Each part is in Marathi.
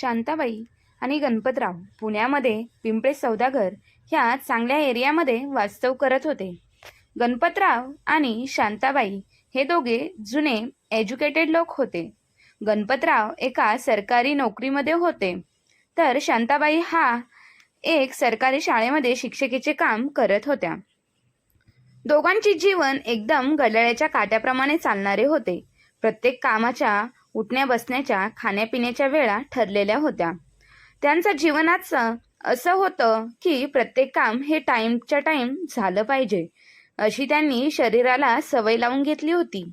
शांताबाई आणि गणपतराव पुण्यामध्ये पिंपळे सौदागर ह्या चांगल्या एरियामध्ये वास्तव करत होते. गणपतराव आणि शांताबाई हे दोघे जुने एज्युकेटेड लोक होते. गणपतराव एका सरकारी नोकरीमध्ये होते. तर शांताबाई हा एक सरकारी शाळेमध्ये शिक्षिकेचे काम करत होत्या. दोघांचे जीवन एकदम घड्याळ्याच्या काट्याप्रमाणे चालणारे होते. प्रत्येक कामाच्या उठण्या बसण्याच्या खाण्यापिण्याच्या वेळा ठरलेल्या होत्या. त्यांचं जीवनाचं असं होतं की प्रत्येक काम हे टाईमच्या टाईम झालं पाहिजे अशी त्यांनी शरीराला सवय लावून घेतली होती.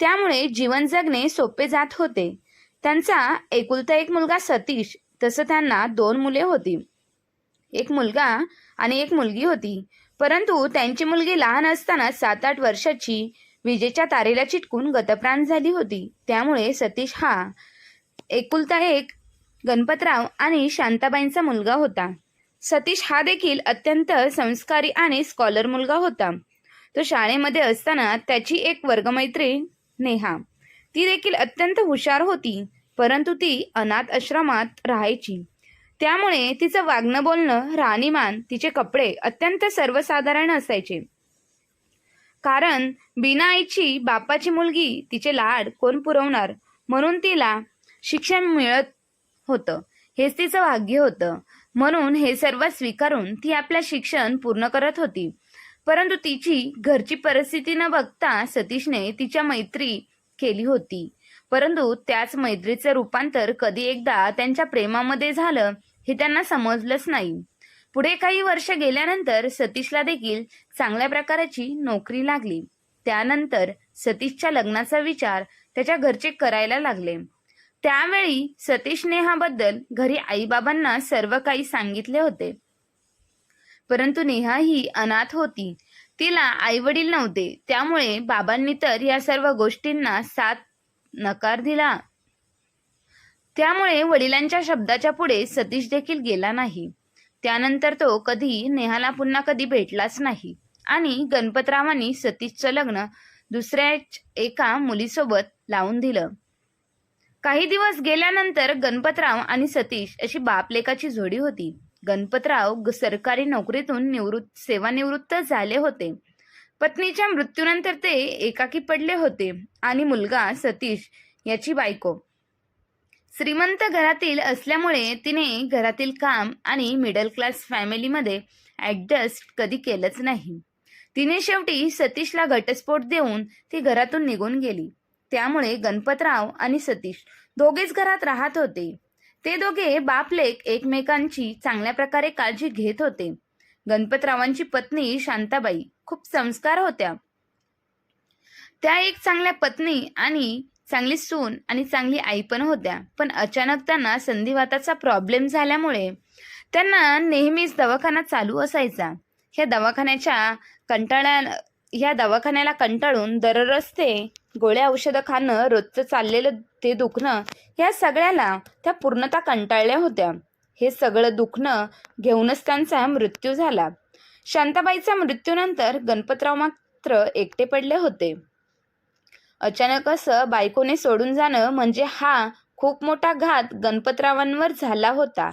त्यामुळे जीवन जगणे सोपे जात होते. त्यांचा एकुलता एक मुलगा सतीश तसं त्यांना दोन मुले होती. एक मुलगा आणि एक मुलगी होती. परंतु त्यांची मुलगी लहान असताना सात आठ वर्षाची विजेच्या तारेला चिटकून गतप्राण झाली होती. त्यामुळे सतीश हा एकुलता एक गणपतराव आणि शांताबाईंचा मुलगा होता. सतीश हा देखील अत्यंत संस्कारी आणि स्कॉलर मुलगा होता. तो शाळेमध्ये असताना त्याची एक वर्गमैत्रीण नेहा ती देखील अत्यंत हुशार होती परंतु ती अनाथ आश्रमात राहायची. त्यामुळे तिचं वागणं बोलणं राहणीमान तिचे कपडे अत्यंत सर्वसाधारण असायचे. कारण बिना आईची बापाची मुलगी तिचे लाड कोण पुरवणार? म्हणून तिला शिक्षण मिळत होतं. हेच तिचं भाग्य होतं. म्हणून हे सर्व स्वीकारून ती आपलं शिक्षण पूर्ण करत होती. परंतु तिची घरची परिस्थिती न बघता सतीशने तिच्या मैत्री केली होती. परंतु त्याच मैत्रीचं रूपांतर कधी एकदा त्यांच्या प्रेमामध्ये झालं हे त्यांना समजलंच नाही. पुढे काही वर्ष गेल्यानंतर सतीशला देखील चांगल्या प्रकारची नोकरी लागली. त्यानंतर सतीशच्या लग्नाचा विचार त्याच्या घरचे करायला लागले. त्यावेळी सतीश नेहाबद्दल घरी आईबाबांना सर्व काही सांगितले होते. परंतु नेहा ही अनाथ होती. तिला आई वडील नव्हते. त्यामुळे बाबांनी तर या सर्व गोष्टींना साथ नकार दिला. त्यामुळे वडिलांच्या शब्दाच्या पुढे सतीश देखील गेला नाही. त्यानंतर तो कधी नेहाला पुन्हा कधी भेटलाच नाही. आणि गणपतरावांनी सतीशचं लग्न दुसऱ्याच एका मुलीसोबत लावून दिलं. काही दिवस गेल्यानंतर गणपतराव आणि सतीश अशी बापलेकाची जोडी होती. गणपतराव ग- सरकारी नोकरीतून निवृत्त सेवानिवृत्त झाले होते. पत्नीच्या मृत्यूनंतर ते एकाकी पडले होते आणि मुलगा सतीश याची बायको. श्रीमंत घरातील असल्यामुळे तिने घरातील काम आणि मिडल क्लास फॅमिलीमध्ये ॲडजस्ट कधी केलंच नाही. तिने शेवटी सतीशला घटस्फोट देऊन ती घरातून निघून गेली. त्यामुळे गणपतराव आणि सतीश दोघेच घरात राहत होते. ते दोघे बापलेक एकमेकांची चांगल्या प्रकारे काळजी घेत होते. गणपतरावांची पत्नी शांताबाई खूप संस्कार होत्या. त्या एक चांगल्या पत्नी आणि चांगली सून आणि चांगली आई पण होत्या. पण अचानक त्यांना संधिवाताचा प्रॉब्लेम झाल्यामुळे त्यांना नेहमीच दवाखाना चालू असायचा. ह्या दवाखान्याच्या कंटाळ्या ह्या दवाखान्याला कंटाळून दररोज ते गोळ्या औषधं खाणं रोजचं चाललेलं ते दुखणं ह्या सगळ्याला त्या पूर्णतः कंटाळल्या होत्या. हे सगळं दुखणं घेऊनच त्यांचा मृत्यू झाला. शांताबाईच्या मृत्यूनंतर गणपतराव मात्र एकटे पडले होते. अचानक असं बायकोने सोडून जाणं म्हणजे हा खूप मोठा घात गणपतरावांवर झाला होता.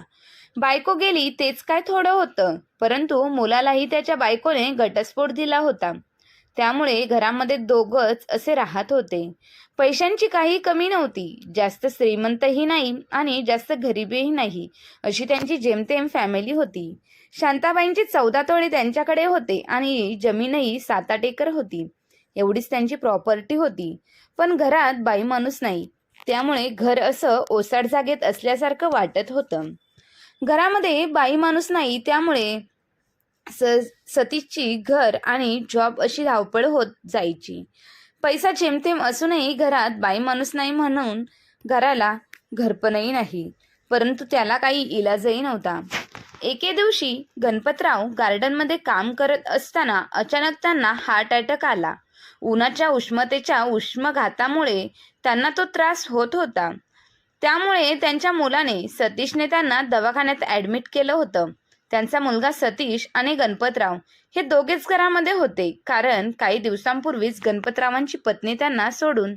बायको गेली तेच काय थोडं होतं परंतु मुलालाही त्याच्या बायकोने घटस्फोट दिला होता. त्यामुळे घरामध्ये दोघंच असे राहत होते. पैशांची काही कमी नव्हती जास्त श्रीमंतही नाही आणि जास्त गरिबीही नाही अशी त्यांची जेमतेम फॅमिली होती. शांताबाईंची चौदा तोळे त्यांच्याकडे होते आणि जमीनही सात आठ एकर होती. एवढीच त्यांची प्रॉपर्टी होती. पण घरात बाई माणूस नाही. त्यामुळे घर असं ओसाड जागेत असल्यासारखं वाटत होतं. घरामध्ये बाई माणूस नाही त्यामुळे स सतीशची घर आणि जॉब अशी धावपळ होत जायची. पैसा जेमतेम असूनही घरात बाई माणूस नाही म्हणून घराला घरपणही नाही. परंतु त्याला काही इलाजही नव्हता. एके दिवशी गणपतराव गार्डनमध्ये काम करत असताना अचानक त्यांना हार्ट अटॅक आला. उन्हाच्या उष्णतेच्या उष्मघातामुळे त्यांना तो त्रास होत होता. त्यामुळे त्यांच्या मुलाने सतीशने त्यांना दवाखान्यात ॲडमिट केलं होतं. त्यांचा मुलगा सतीश आणि गणपतराव हे दोघेच घरामध्ये होते. कारण काही दिवसांपूर्वीच गणपतरावांची पत्नी त्यांना सोडून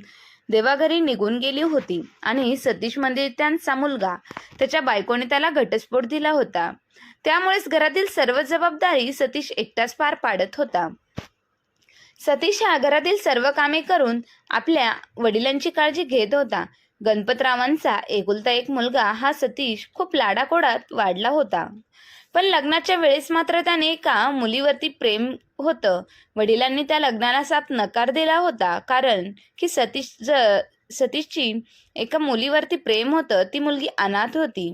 देवाघरी निघून गेली होती आणि सतीश मंदिर त्यांचा मुलगा. त्याच्या बायकोने त्याला घटस्फोट दिला होता. त्यामुळेच घरातील सर्व जबाबदारी सतीश एकटाच पार पाडत होता. सतीश हा घरातील सर्व कामे करून आपल्या वडिलांची काळजी घेत होता. गणपतरावांचा एकुलता एक मुलगा हा सतीश खूप लाडाकोडात वाढला होता. पण लग्नाच्या वेळेस मात्र त्याने एका मुलीवरती प्रेम होतं. वडिलांनी त्या लग्नाला साप नकार दिला होता. कारण की सतीश ज सतीशची एका मुलीवरती प्रेम होतं ती मुलगी अनाथ होती.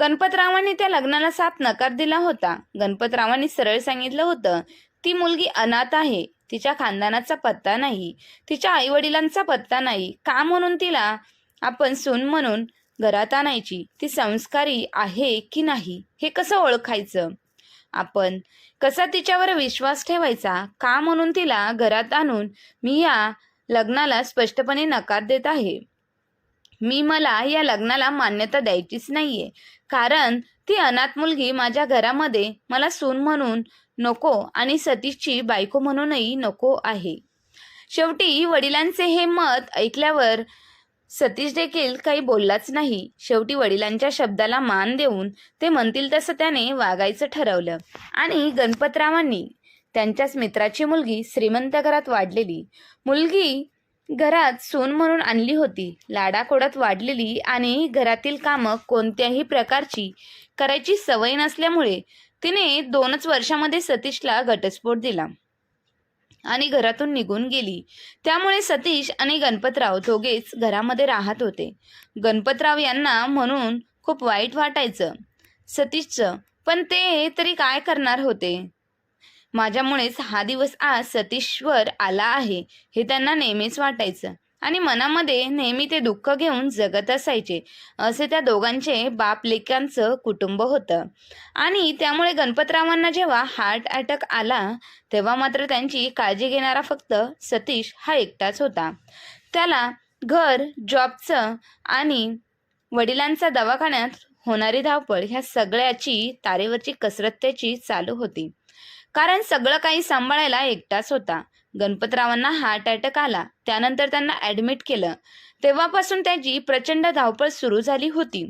गणपतरावांनी त्या लग्नाला साप नकार दिला होता. गणपतरावांनी सरळ सांगितलं होतं ती मुलगी अनाथ आहे. तिच्या खानदानाचा पत्ता नाही तिच्या आईवडिलांचा पत्ता नाही. का म्हणून तिला आपण सून म्हणून घरात आणायची? ती संस्कारी आहे की नाही? हे कसं ओळखायचं? आपण कसा तिच्यावर विश्वास ठेवायचा? का म्हणून तिला घरात आणून मी या लग्नाला स्पष्टपणे नकार देत आहे? मी मला या लग्नाला मान्यता द्यायचीच नाहीये. कारण ती अनाथ मुलगी माझ्या घरामध्ये मला सून म्हणून नको आणि सतीशची बायको म्हणूनही नको आहे. शेवटी वडिलांचे हे मत ऐकल्यावर सतीश देखील काही बोललाच नाही. शेवटी वडिलांच्या शब्दाला मान देऊन ते म्हणतील तसं त्याने वागायचं ठरवलं. आणि गणपतरावांनी त्यांच्याच मित्राची मुलगी श्रीमंत घरात वाढलेली. मुलगी घरात सून म्हणून आणली होती. लाडाकोडात वाढलेली आणि घरातील कामं कोणत्याही प्रकारची करायची सवय नसल्यामुळे तिने दोनच वर्षामध्ये सतीशला घटस्फोट दिला. आणि घरातून निघून गेली. त्यामुळे सतीश आणि गणपतराव दोघेच घरामध्ये राहत होते. गणपतराव यांना म्हणून खूप वाईट वाटायचं. सतीशचं पण ते तरी काय करणार होते? माझ्यामुळेच हा दिवस आज सतीशवर आला आहे हे त्यांना नेहमीच वाटायचं. आणि मनामध्ये नेहमी ते दुःख घेऊन जगत असायचे. असे त्या दोघांचे बाप लेकांचं कुटुंब होतं. आणि त्यामुळे गणपतरावांना जेव्हा हार्ट अटॅक आला तेव्हा मात्र त्यांची काळजी घेणारा फक्त सतीश हा एकटाच होता. त्याला घर जॉबचं आणि वडिलांचा दवाखान्यात होणारी धावपळ ह्या सगळ्याची तारेवरची कसरत त्याची चालू होती. कारण सगळं काही सांभाळायला एकटाच होता. गणपतरावांना हार्ट अटॅक आला. त्यानंतर त्यांना ॲडमिट केलं. तेव्हापासून त्याची प्रचंड धावपळ सुरू झाली होती.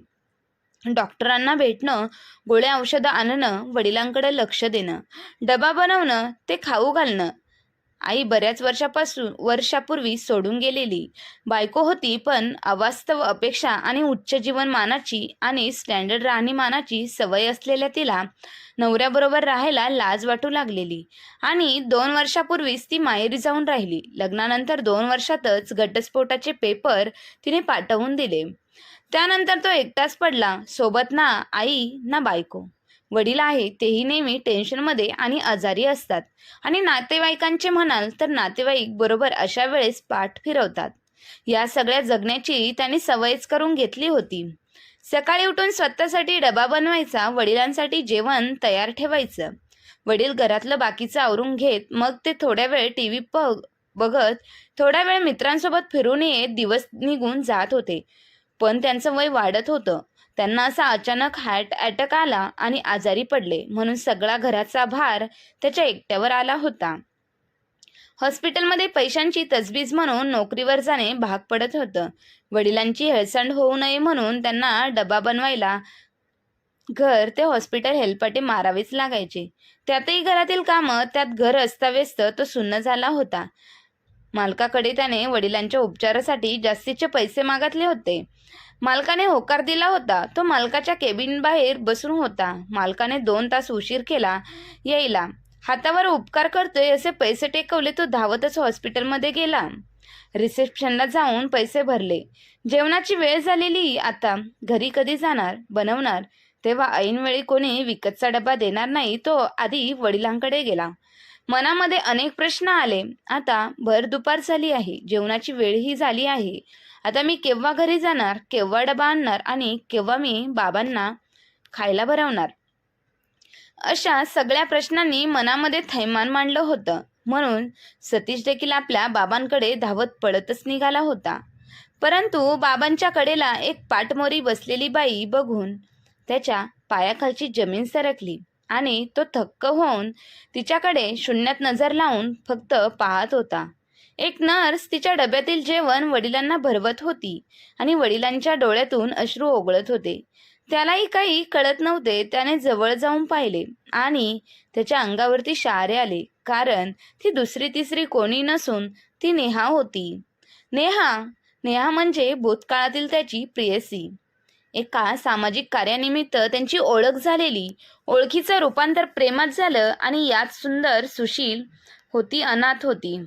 डॉक्टरांना भेटणं गोळ्या औषधं आणणं वडिलांकडे लक्ष देणं डबा बनवणं ते खाऊ घालणं आई बऱ्याच वर्षापासून वर्षापूर्वी सोडून गेलेली. बायको होती पण अवास्तव अपेक्षा आणि उच्च जीवनमानाची आणि स्टँडर्ड राहणीमानाची सवय असलेल्या तिला नवऱ्याबरोबर राहायला लाज वाटू लागलेली. आणि दोन वर्षापूर्वीच ती माहेरी जाऊन राहिली. लग्नानंतर दोन वर्षातच घटस्फोटाचे पेपर तिने पाठवून दिले. त्यानंतर तो एकटाच पडला. सोबत ना आई ना बायको. वडील आहे तेही नेहमी टेन्शनमध्ये आणि आजारी असतात. आणि नातेवाईकांचे म्हणाल तर नातेवाईक बरोबर अशा वेळेस पाठ फिरवतात. या सगळ्या जगण्याची त्यांनी सवयच करून घेतली होती. सकाळी उठून स्वतःसाठी डबा बनवायचा वडिलांसाठी जेवण तयार ठेवायचं. वडील घरातलं बाकीचं आवरून घेत मग ते थोड्या वेळ टी व्ही बघ बघत थोड्या वेळ मित्रांसोबत फिरून येत दिवस निघून जात होते. पण त्यांचं वय वाढत होतं. त्यांना असा अचानक हार्ट अटॅक आला आणि आजारी पडले. म्हणून सगळा घराचा भार त्याच्या एकट्यावर आला होता. हॉस्पिटलमध्ये पैशांची तजबीज म्हणून नोकरीवर जाणे भाग पडत होतं. वडिलांची हेळसंड होऊ नये म्हणून त्यांना डबा बनवायला घर ते हॉस्पिटल हेलपाटे मारावेच लागायचे. त्यातही घरातील कामं त्यात घर अस्ताव्यस्त तो सुन्न झाला होता. मालकाकडे त्याने वडिलांच्या उपचारासाठी जास्तीचे पैसे मागितले होते. मालकाने होकार दिला होता. तो मालकाच्या केबिन बाहेर बसून होता. मालकाने दोन तास उशीर केला. यायला. हातावर उपकार करतोय असे पैसे टेकवले तो धावतच हॉस्पिटलमध्ये गेला. रिसेप्शनला जाऊन पैसे भरले. जेवणाची वेळ झालेली. आता घरी कधी जाणार? बनवणार? तेव्हा ऐनवेळी कोणी विकतचा डबा देणार नाही. तो आधी वडिलांकडे गेला. मनामध्ये अनेक प्रश्न आले. आता भर दुपार झाली आहे. जेवणाची वेळही झाली आहे. आता मी केव्हा घरी जाणार केव्हा डबा आणणार आणि केव्हा मी बाबांना खायला भरवणार? अशा सगळ्या प्रश्नांनी मनामध्ये थैमान मांडलं होतं. म्हणून सतीश देखील आपल्या बाबांकडे धावत पडतच निघाला होता. परंतु बाबांच्या कडेला एक पाटमोरी बसलेली बाई बघून त्याच्या पायाखालची जमीन सरकली. आणि तो थक्क होऊन तिच्याकडे शून्यात नजर लावून फक्त पाहत होता. एक नर्स तिच्या डब्यातील जेवण वडिलांना भरवत होती आणि वडिलांच्या डोळ्यातून अश्रू ओघळत होते. त्यालाही काही कळत नव्हते त्याने जवळ जाऊन पाहिले आणि त्याच्या अंगावरती शहारे आले कारण ती दुसरी तिसरी कोणी नसून ती नेहा होती. नेहा नेहा म्हणजे भूतकाळातील त्याची प्रियसी. एका सामाजिक कार्यानिमित्त त्यांची ओळख झालेली. ओळखीचं रूपांतर प्रेमात झालं आणि यात सुंदर सुशील होती अनाथ होती.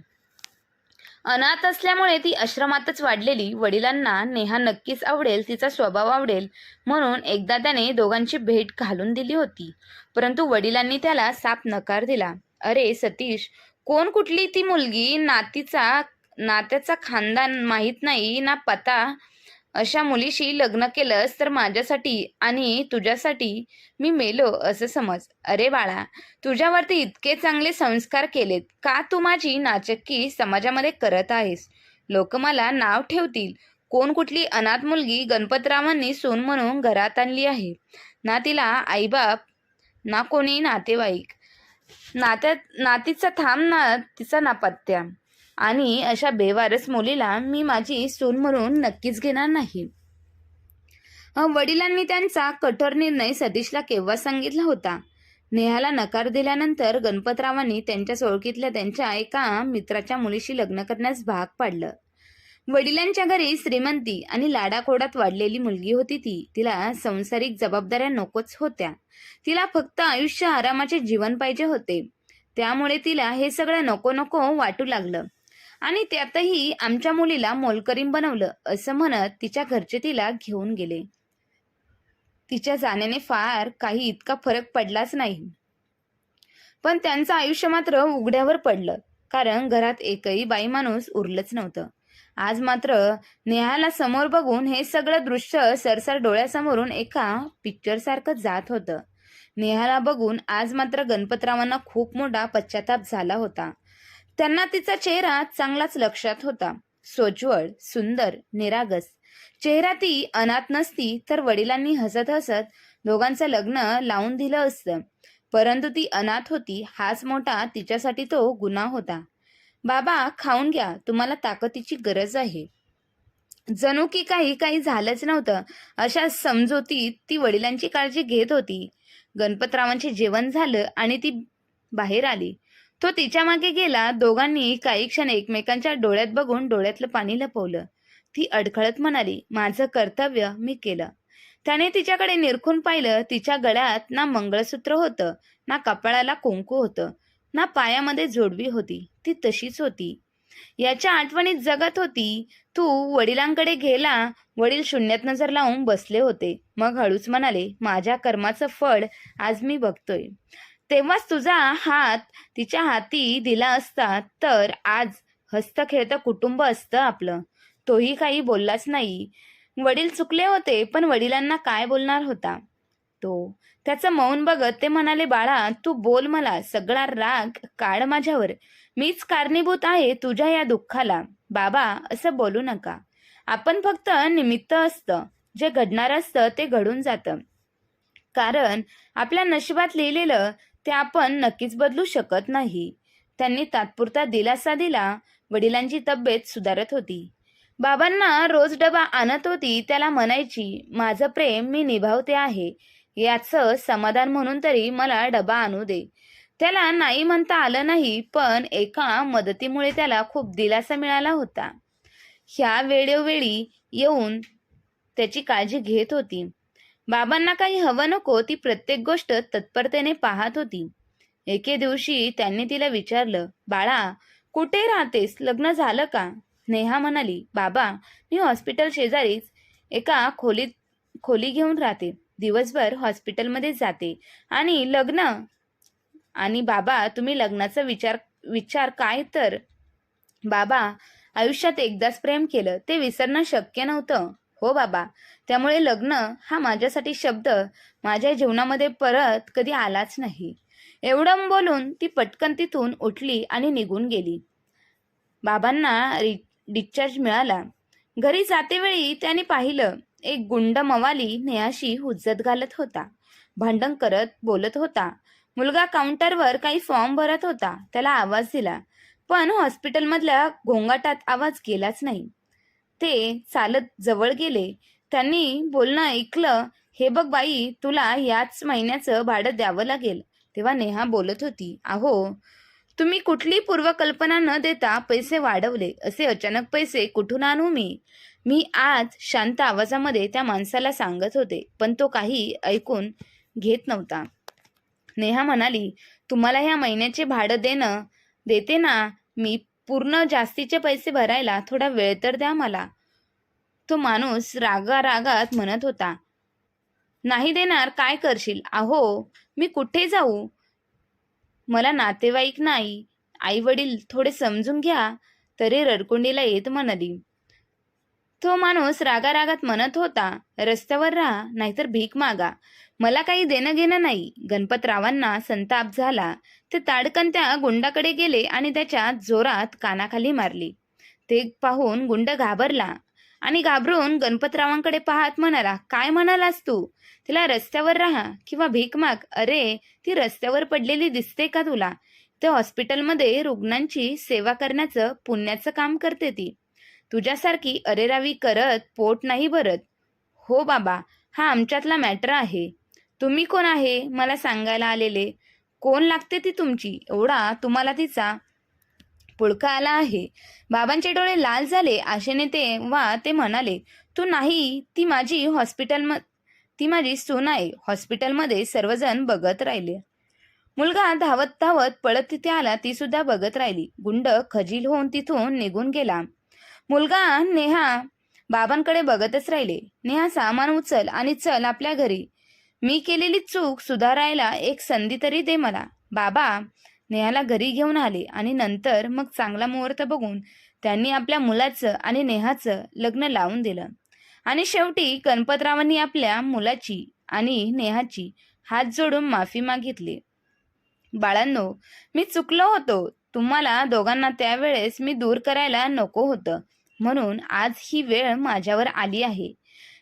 अनाथ असल्यामुळे ती आश्रमातच वाढलेली. वडिलांना नेहा नक्कीच आवडेल तिचा स्वभाव आवडेल म्हणून एकदा त्याने दोघांची भेट घालून दिली होती. परंतु वडिलांनी त्याला साप नकार दिला. अरे सतीश कोण कुठली ती मुलगी? नातीचा नात्याचा खानदान माहीत नाही ना पता अशा मुलीशी लग्न केलंस तर माझ्यासाठी आणि तुझ्यासाठी मी मेलो असं समज. अरे बाळा तुझ्यावरती इतके चांगले संस्कार केलेत. का तू माझी नाचक्की समाजामध्ये करत आहेस? लोक मला नाव ठेवतील. कोण कुठली अनाथ मुलगी गणपतरावांनी सून म्हणून घरात आणली आहे? ना तिला आईबाप ना कोणी नातेवाईक. नात्यात नातीचा थांब ना तिचा नापत्या. आणि अशा बेवारस मुलीला मी माझी सून म्हणून नक्कीच घेणार नाही. वडिलांनी त्यांचा कठोर निर्णय सतीशला केव्हा सांगितला होता? नेहाला नकार दिल्यानंतर गणपतरावांनी त्यांच्या ओळखीतल्या त्यांच्या एका मित्राच्या मुलीशी लग्न करण्यास भाग पाडलं. वडिलांच्या घरी श्रीमंती आणि लाडाकोडात वाढलेली मुलगी होती ती. तिला संसारिक जबाबदाऱ्या नकोच होत्या. तिला फक्त आयुष्य आरामाचे जीवन पाहिजे होते. त्यामुळे तिला हे सगळं नको नको वाटू लागलं. आणि त्यातही आमच्या मुलीला मोलकरीम बनवलं असं म्हणत तिच्या घरचे तिला घेऊन गेले. तिच्या जाण्याने फार काही इतका फरक पडलाच नाही. पण त्यांचं आयुष्य मात्र उघड्यावर पडलं कारण घरात एकही बाई माणूस उरलंच नव्हतं. आज मात्र नेहाला समोर बघून हे सगळं दृश्य सरसर डोळ्यासमोरून एका पिक्चर सारखं जात होतं. नेहाला बघून आज मात्र गणपतरावांना खूप मोठा पश्चाताप झाला होता. त्यांना तिचा चेहरा चांगलाच लक्षात होता. सोज्वळ सुंदर निरागस. चेहरा ती अनाथ नसती तर वडिलांनी हसत हसत दोघांचं लग्न लावून दिलं असतं. परंतु ती अनाथ होती हाच मोठा तिच्यासाठी तो गुन्हा होता. बाबा खाऊन घ्या तुम्हाला ताकदीची गरज आहे. जणू की काही काही झालंच नव्हतं. अशा समजोतीत ती वडिलांची काळजी घेत होती. गणपतरावांचे जेवण झालं आणि ती बाहेर आली. तो तिच्यामागे गेला दोघांनी काही क्षण एकमेकांच्या डोळ्यात बघून डोळ्यातलं पाणी लपवलं. ती अडखळत म्हणाली माझं कर्तव्य मी केलं. त्याने तिच्याकडे निरखून पाहिलं तिच्या गळ्यात ना मंगळसूत्र होतं ना कपाळाला कुंकू होतं ना पायामध्ये जोडवी होती. ती तशीच होती. याच्या आठवणीत जगत होती. तू वडिलांकडे गेला वडील शून्यात नजर लावून बसले होते. मग हळूच म्हणाले माझ्या कर्माचं फळ आज मी बघतोय. तेव्हाच तुझा हात तिच्या हाती दिला असता तर आज हस्त खेळतं कुटुंब असतं आपलं. तोही काही बोललाच नाही. वडील चुकले होते पण वडिलांना काय बोलणार होता? तो त्याचं मौन बघत ते म्हणाले बाळा तू बोल मला सगळा राग काढ माझ्यावर. मीच कारणीभूत आहे तुझ्या या दुःखाला. बाबा असं बोलू नका. आपण फक्त निमित्त असतं. जे घडणार असतं ते घडून जातं. कारण आपल्या नशिबात लिहिलेलं ते आपण नक्कीच बदलू शकत नाही. त्यांनी तात्पुरता दिलासा दिला वडिलांची तब्येत सुधारत होती. बाबांना रोज डबा आणत होती त्याला म्हणायची माझं प्रेम मी निभावते आहे. याचं समाधान म्हणून तरी मला डबा आणू दे. त्याला नाही म्हणता आलं नाही पण एका मदतीमुळे त्याला खूप दिलासा मिळाला होता. ह्या वेळोवेळी येऊन त्याची काळजी घेत होती. बाबांना काही हवं नको ती प्रत्येक गोष्ट तत्परतेने पाहत होती. एके दिवशी त्यांनी तिला विचारलं बाळा कुठे राहतेस? लग्न झालं का? नेहा म्हणाली बाबा मी हॉस्पिटल शेजारीच एका खोलीत खोली घेऊन राहते. दिवसभर हॉस्पिटलमध्ये जाते. आणि लग्न आणि बाबा तुम्ही लग्नाचा विचार विचार काय तर? बाबा आयुष्यात एकदाच प्रेम केलं. ते विसरणं शक्य नव्हतं. हो बाबा. त्यामुळे लग्न हा माझ्यासाठी शब्द माझ्या जीवनामध्ये परत कधी आलाच नाही. एवढं बोलून ती पटकन तिथून उठली आणि निघून गेली. बाबांना रि डिस्चार्ज मिळाला. घरी जातेवेळी त्याने पाहिलं एक गुंड मवाली नेहाशी हुज्जत घालत होता. भांडण करत बोलत होता. मुलगा काउंटरवर काही फॉर्म भरत होता. त्याला आवाज दिला. पण हॉस्पिटलमधल्या घोंगाटात आवाज गेलाच नाही. ते चालत जवळ गेले. त्यांनी बोलणं ऐकलं हे बघ बाई तुला याच महिन्याचं भाडं द्यावं लागेल. तेव्हा नेहा बोलत होती अहो तुम्ही कुठली पूर्वकल्पना न देता पैसे वाढवले असे अचानक पैसे कुठून आणू मी? मी आज शांत आवाजामध्ये त्या माणसाला सांगत होते पण तो काही ऐकून घेत नव्हता. नेहा म्हणाली तुम्हाला ह्या महिन्याचे भाडं देणं देते ना मी पूर्ण जास्तीचे पैसे भरायला थोडा वेळ तर द्या मला. तो माणूस रागा रागात म्हणत होता. नाही देणार काय करशील? अहो मी कुठे जाऊ? मला नातेवाईक नाही. आई वडील थोडे समजून घ्या तरी रडकुंडीला येत म्हणाली. तो माणूस रागारागात म्हणत होता रस्त्यावर राहा नाहीतर भीक मागा. मला काही देणं घेणं नाही. गणपतरावांना संताप झाला ते ताडकन त्या गुंडाकडे गेले आणि त्याच्या जोरात कानाखाली मारली. ते पाहून गुंड घाबरला आणि घाबरून गणपतरावांकडे पाहत म्हणाला काय म्हणालास तू? तिला रस्त्यावर राहा किंवा भीक माग. अरे ती रस्त्यावर पडलेली दिसते का तुला? ते हॉस्पिटलमध्ये रुग्णांची सेवा करण्याचं पुण्याचं काम करते ती. तुझ्यासारखी अरेरावी करत पोट नाही भरत. हो बाबा हा आमच्यातला मॅटर आहे. तुम्ही कोण आहे? मला सांगायला आलेले. कोण लागते ती तुमची? एवढा तुम्हाला तिचा पुळका आला आहे. बाबांचे डोळे लाल झाले. आशेने ते वा ते म्हणाले तू नाही ती माझी हॉस्पिटल ती माझी सून आहे. हॉस्पिटलमध्ये सर्वजण बघत राहिले. मुलगा धावत धावत पळत तिथे आला. ती सुद्धा बघत राहिली. गुंड खजील होऊन तिथून निघून गेला. मुलगा नेहा बाबांकडे बघतच राहिले. नेहा सामान उचल आणि चल आपल्या घरी. मी केलेली चूक सुधारायला एक संधी तरी दे मला. बाबा नेहाला घरी घेऊन आले आणि नंतर मग चांगला मुहूर्त बघून त्यांनी आपल्या मुलाचं आणि नेहाचं लग्न लावून दिलं. आणि शेवटी गणपतरावांनी आपल्या मुलाची आणि नेहाची हात जोडून माफी मागितली. बाळांनो मी चुकलो होतो. तुम्हाला दोघांना त्यावेळेस मी दूर करायला नको होतं. म्हणून आज ही वेळ माझ्यावर आली आहे.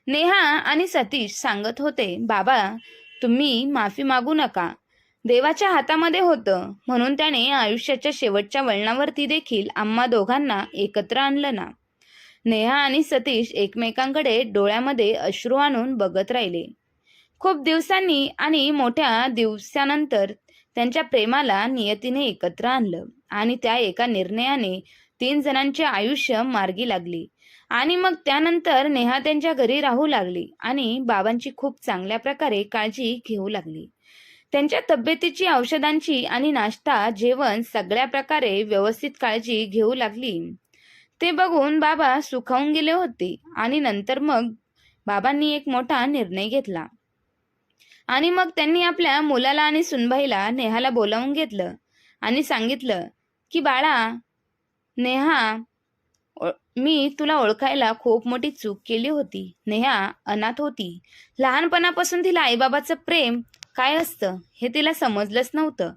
नेहा आणि सतीश सांगत होते बाबा तुम्ही माफी मागू नका. देवाच्या हातामध्ये होतं. म्हणून त्याने आयुष्याच्या शेवटच्या वळणावरती देखील आम्हा दोघांना एकत्र आणलं ना. नेहा आणि सतीश एकमेकांकडे डोळ्यामध्ये अश्रू आणून बघत राहिले. खूप दिवसांनी आणि मोठ्या दिवसानंतर त्यांच्या प्रेमाला नियतीने एकत्र आणलं आणि त्या एका निर्णयाने तीन जणांचे आयुष्य मार्गी लागली. आणि मग त्यानंतर नेहा त्यांच्या घरी राहू लागली आणि बाबांची खूप चांगल्या प्रकारे काळजी घेऊ लागली. त्यांच्या तब्येतीची औषधांची आणि नाश्ता जेवण सगळ्या प्रकारे व्यवस्थित काळजी घेऊ लागली. ते बघून बाबा सुखावून गेले होते आणि नंतर मग बाबांनी एक मोठा निर्णय घेतला. आणि मग त्यांनी आपल्या मुलाला आणि सुनबाईला नेहाला बोलावून घेतलं आणि सांगितलं की बाळा नेहा मी तुला ओळखायला खूप मोठी चूक केली होती. नेहा अनाथ होती. लहानपणापासून तिला आईबाबाचं प्रेम काय असतं हे तिला समजलंच नव्हतं.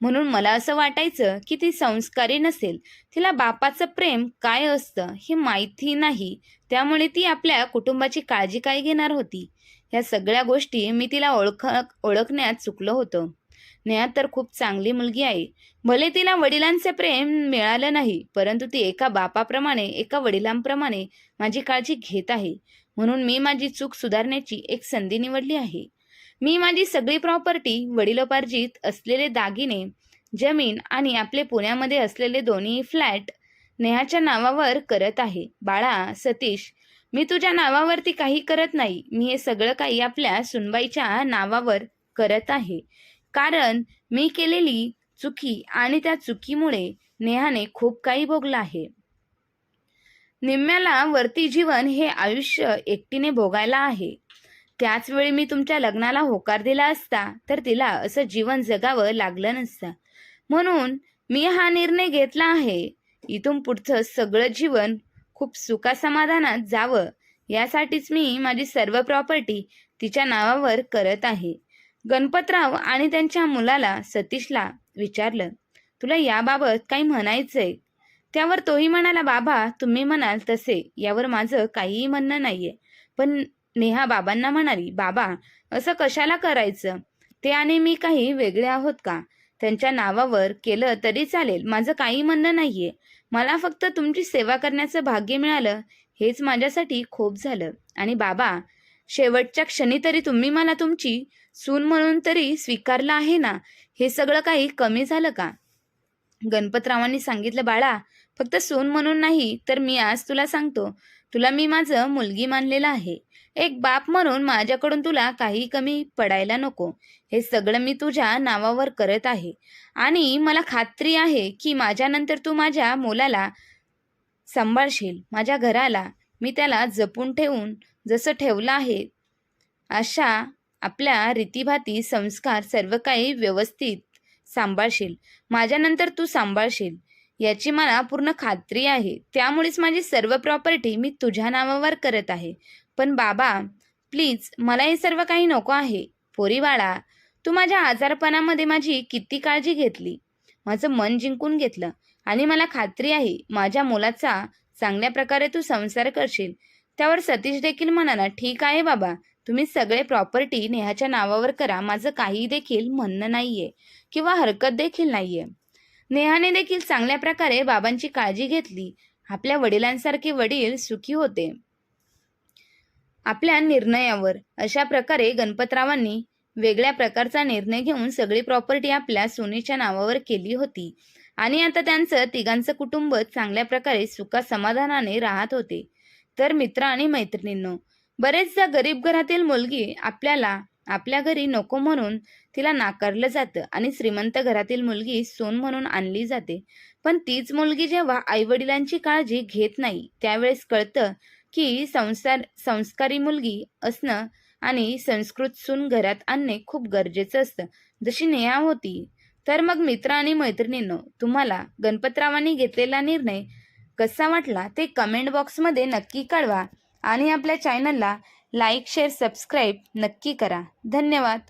म्हणून मला असं वाटायचं की ती संस्कारी नसेल. तिला बापाचं प्रेम काय असतं हे माहिती नाही. त्यामुळे ती आपल्या कुटुंबाची काळजी काय घेणार होती? ह्या सगळ्या गोष्टी मी तिला ओळख ओळखण्यात चुकलं होतं. नेहा तर खूप चांगली मुलगी आहे. भले तिला वडिलांचे प्रेम मिळालं नाही परंतु ती एका बापाप्रमाणे एका वडिलांप्रमाणे माझी काळजी घेत आहे. म्हणून मी माझी चूक सुधारण्याची एक संधी निवडली आहे. मी माझी सगळी प्रॉपर्टी वडिलोपार्जित असलेले दागिने जमीन आणि आपले पुण्यामध्ये असलेले दोन्ही फ्लॅट नेहाच्या नावावर करत आहे. बाळा सतीश मी तुझ्या नावावरती काही करत नाही. मी हे सगळं काही आपल्या सुनबाईच्या नावावर करत आहे. कारण मी केलेली चुकी आणि त्या चुकीमुळे नेहाने खूप काही भोगलं आहे. निम्म्याला वरती जीवन हे आयुष्य एकटीने भोगायला आहे. त्याच वेळी मी तुमच्या लग्नाला होकार दिला असता तर तिला असं जीवन जगावं लागलं नसतं. म्हणून मी हा निर्णय घेतला आहे. इथून पुढचं सगळं जीवन खूप सुखासमाधानात जावं यासाठीच मी माझी सर्व प्रॉपर्टी तिच्या नावावर करत आहे. गणपतराव आणि त्यांच्या मुलाला सतीशला विचारलं तुला याबाबत काही म्हणायचंय? त्यावर तोही म्हणाला बाबा तुम्ही म्हणाल तसे यावर माझं काहीही म्हणणं नाहीये. पण नेहा बाबांना म्हणाली बाबा असं कशाला करायचं? ते आणि मी काही वेगळे आहोत का? त्यांच्या नावावर केलं तरी चालेल माझं काही म्हणणं नाहीये. मला फक्त तुमची सेवा करण्याचं भाग्य मिळालं हेच माझ्यासाठी खूप झालं. आणि बाबा शेवटच्या क्षणी तरी तुम्ही मला तुमची सून म्हणून तरी स्वीकारलं आहे ना? हे सगळं काही कमी झालं का? गणपतरावांनी सांगितलं बाळा फक्त सून म्हणून नाही तर मी आज तुला सांगतो. तुला मी माझं मुलगी मानलेलं आहे. एक बाप म्हणून माझ्याकडून तुला काही कमी पडायला नको. हे सगळं मी तुझ्या नावावर करत आहे. आणि मला खात्री आहे की माझ्यानंतर तू माझ्या मुलाला सांभाळशील माझ्या घराला. मी त्याला जपून ठेवून जसं ठेवलं आहे. अशा आपल्या रीतीभाती संस्कार सर्व काही व्यवस्थित सांभाळशील. माझ्यानंतर तू सांभाळशील. याची मला पूर्ण खात्री आहे. त्यामुळेच माझी सर्व प्रॉपर्टी मी तुझ्या नावावर करत आहे. पण बाबा प्लीज मला हे सर्व काही नको आहे. पोरीवाळा तू माझ्या आजारपणामध्ये माझी किती काळजी घेतली? माझं मन जिंकून घेतलं. आणि मला खात्री आहे माझ्या मुलाचा चांगल्या प्रकारे तू संसार करशील. त्यावर सतीश देखील म्हणाला ठीक आहे बाबा तुम्ही सगळे प्रॉपर्टी नेहाच्या नावावर करा माझं काही देखील म्हणणं नाहीये किंवा हरकत देखील नाहीये. नेहाने देखील चांगल्या प्रकारे बाबांची काळजी घेतली. आपल्या वडिलांसारखे वडील सुखी होते. आपल्या निर्णयावर अशा प्रकारे गणपतरावांनी वेगळ्या प्रकारचा निर्णय घेऊन सगळी प्रॉपर्टी आपल्या सोनीच्या नावावर केली होती. आणि आता त्यांचं तिघांचं कुटुंब चांगल्या प्रकारे सुखा समाधानाने राहत होते. तर मित्र आणि मैत्रिणींनो बरेचदा गरीब घरातील मुलगी आपल्याला आपल्या घरी नको म्हणून तिला नाकारलं जातं आणि श्रीमंत घरातील मुलगी सोन म्हणून आणली जाते. पण तीच मुलगी जेव्हा आईवडिलांची काळजी घेत नाही त्यावेळेस कळतं की संसार संस्कारी मुलगी असणं आणि संस्कृत सून घरात आणणे खूप गरजेचं असतं. जशी नेहा होती तर मग मित्र आणि मैत्रिणींनो तुम्हाला गणपतरावांनी घेतलेला निर्णय कसा वाटला ते कमेंट बॉक्समध्ये नक्की कळवा. आणि आपल्या चॅनलला लाईक शेअर सबस्क्राईब नक्की करा. धन्यवाद.